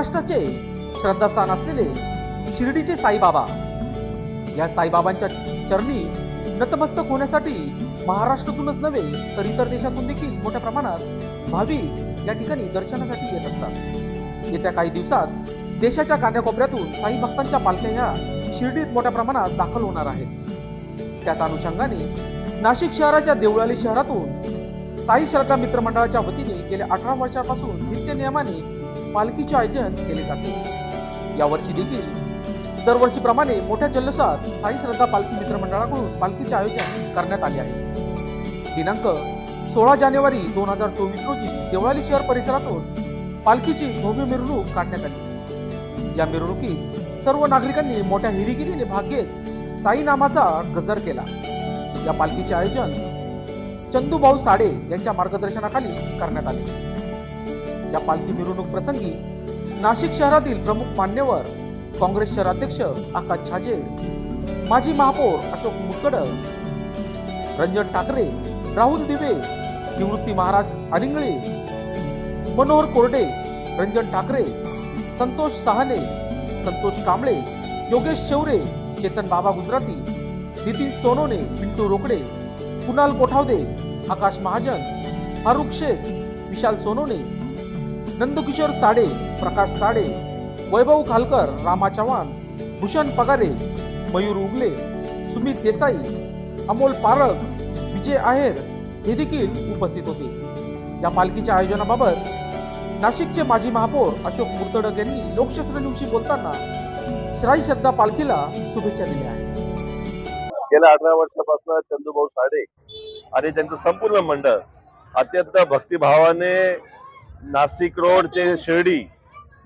महाराष्ट्राचे श्रद्धास्थान असलेले शिर्डीचे साईबाबा. या साईबाबांच्या चरणी नतमस्तक होण्यासाठी महाराष्ट्रातूनच नव्हे तर इतर देशातून देखील मोठ्या प्रमाणात भाविक या ठिकाणी दर्शनासाठी येत असतात. येत्या काही दिवसात देशाच्या कान्याकोपऱ्यातून साई भक्तांच्या पालख्या ह्या शिर्डीत मोठ्या प्रमाणात दाखल होणार आहेत. त्याच अनुषंगाने नाशिक शहराच्या देवळाली शहरातून साई श्रद्धा मित्र मंडळाच्या वतीने गेल्या अठरा वर्षापासून नित्य नियमाने पालखीचे आयोजन केले जाते. यावर्षी देखील दरवर्षीप्रमाणे मोठ्या जल्लोषात साई श्रद्धा पालखी मित्र मंडळाकडून पालखीचे आयोजन करण्यात आले आहे. दिनांक सोळा जानेवारी दोन हजार चोवीस रोजी देवळाली शहर परिसरातून पालखीची भव्य मिरवणूक काढण्यात आली. या मिरवणुकीत सर्व नागरिकांनी मोठ्या हिरिगिरीने भाग घेत साई नामाचा गजर केला. या पालखीचे आयोजन चंदूभाऊ साडे यांच्या मार्गदर्शनाखाली करण्यात आले. या पालखी मिरवणूक प्रसंगी नाशिक शहरातील प्रमुख मान्यवर काँग्रेस शहराध्यक्ष आकाश छाजे माजी महापौर अशोक मुतकड रंजन ठाकरे राहुल दिवे निवृत्ती महाराज अरिंगळे मनोहर कोरडे रंजन ठाकरे संतोष सहाने संतोष कांबळे योगेश शेवरे चेतन बाबा गुजराती नितीन सोनोने पिंटू रोकडे कुणाल कोठावदे आकाश महाजन फारुख शेख विशाल सोनोने नंदकिशोर साडे प्रकाश साडे वैभव खालकर रामा चव्हाण भूषण पगारे मयूर उगले सुमित देसाई अमोल पारख विजय आहेर हे देखील उपस्थित होते. या पालखीच्या आयोजनाबाबत नाशिकचे माजी महापौर अशोक मुर्तडक यांनी लोकशास्त्र न्यूजशी बोलताना श्राई श्रद्धा पालखीला शुभेच्छा दिल्या आहेत. गेल्या अठरा वर्षापासून चंदूभाऊ साडे आणि त्यांचं संपूर्ण मंडळ अत्यंत भक्तिभावाने नाशिक रोड ते शिर्डी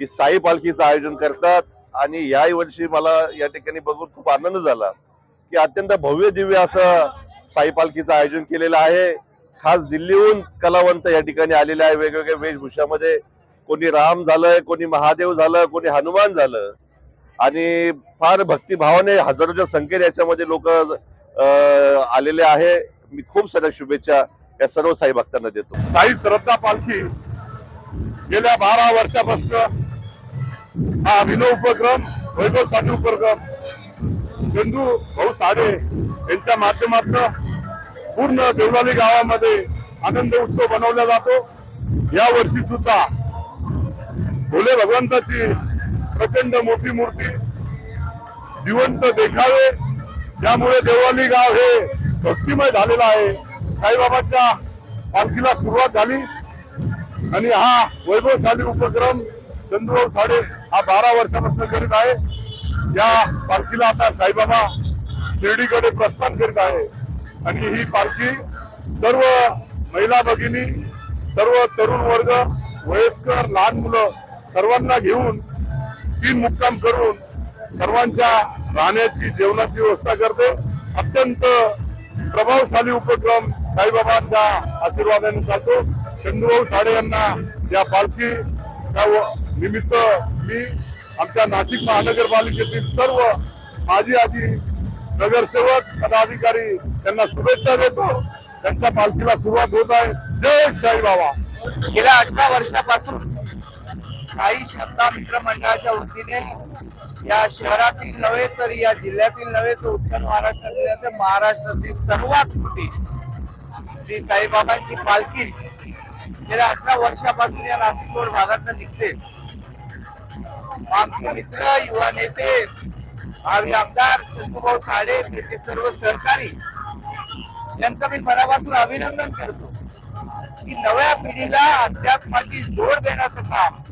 ही साई पालखीचं आयोजन करतात. आणि याही वर्षी मला या ठिकाणी बघून खूप आनंद झाला की अत्यंत भव्य दिव्य असं साई पालखीचं आयोजन केलेलं आहे. खास दिल्लीहून कलावंत या ठिकाणी आलेले आहे. वेगवेगळ्या वेशभूषामध्ये कोणी राम झालंय कोणी महादेव झालं कोणी हनुमान झालं. आणि फार भक्तिभावाने हजारोच्या संख्येने याच्यामध्ये लोक आलेले आहे. मी खूप साऱ्या शुभेच्छा या सर्व साई भक्तांना देतो. साई श्रद्धा पालखी गेल्या बारा वर्षापासून हा अभिनव उपक्रम वैभव साधू उपक्रम चंदू भाऊ साडे यांच्या माध्यमातून पूर्ण देवलाली गावामध्ये आनंद उत्सव बनवला जातो. या वर्षी सुद्धा भोले भगवंताची प्रचंड मोठी मूर्ती जिवंत देखावे. ज्यामुळे देवळाली गाव हे भक्तिमय झालेलं आहे. साईबाबांच्या पालखीला सुरुवात झाली. आणि हा वैभवशाली उपक्रम चंद्रभाऊ साडे हा बारा वर्षापासून करीत आहे. या पालखीला आता साईबाबा शिर्डीकडे प्रस्थान करीत आहे. आणि ही पालखी सर्व महिला भगिनी सर्व तरुण वर्ग वयस्कर लहान मुलं सर्वांना घेऊन तीन मुक्काम करून सर्वांच्या राहण्याची जेवणाची व्यवस्था करते. अत्यंत प्रभावशाली उपक्रम साईबाबांच्या आशीर्वादाने चालतो. चंदूभाऊ साडे यांना या पालखीच्या निमित्त मी आमच्या नाशिक महानगरपालिकेतील सर्व माजी आजी नगरसेवक पदाधिकारी त्यांना शुभेच्छा देतो. त्यांच्या पालखीला सुरुवात होत आहे. जय साईबाबा गेल्या अठरा वर्षापासून साई श्रद्धा मित्र मंडळाच्या वतीने या शहरातील नव्हे तर या जिल्ह्यातील नव्हे तर उत्तर महाराष्ट्रातील महाराष्ट्रातील सर्वात मोठी श्री साईबाबांची पालखी गेल्या अठरा वर्षापासून या नाशिक रोड भागात निघते. आमचे मित्र युवा नेते भावी आमदार चंदूभाऊ साडे त्याचे सर्व सहकारी यांचं मी मनापासून अभिनंदन करतो. की नव्या पिढीला अध्यात्माची जोड देण्याचं काम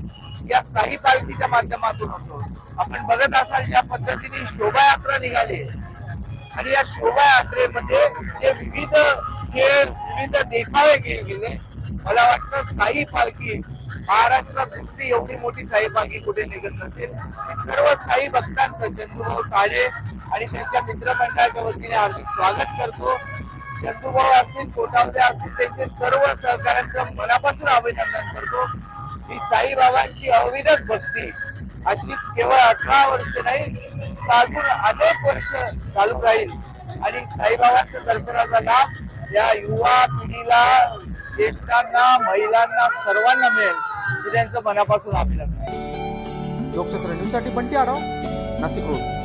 या साई पालखीच्या माध्यमातून होतो. आपण बघत असाल ज्या पद्धतीने शोभायात्रा निघाली. आणि या शोभायात्रेमध्ये जे विविध खेळ विविध देखावे गेले मला वाटतं साई पालखी महाराष्ट्रात दुसरी एवढी मोठी साई पालखी कुठे निघत नसेल. सर्व साई भक्तांचं चंदूभाऊ साडे आणि त्यांच्या मित्रमंडळाच्या वतीने हार्दिक स्वागत करतो. चंदूभाऊ असतील कोटावदे असतील त्यांचे सर्व सहकाऱ्यांचं मनापासून अभिनंदन करतो. ही साईबाबांची अविरत भक्ती अशीच केवळ अठरा वर्ष नाही अजून अनेक वर्ष चालू राहील. आणि साईबाबांच्या दर्शनाचा लाभ या युवा पिढीला ज्येष्ठांना महिलांना सर्वांना मिळेल मी त्यांचं मनापासून अभिनंदन. लोकशास्त्र पण बंटी आराव नाशिक रोड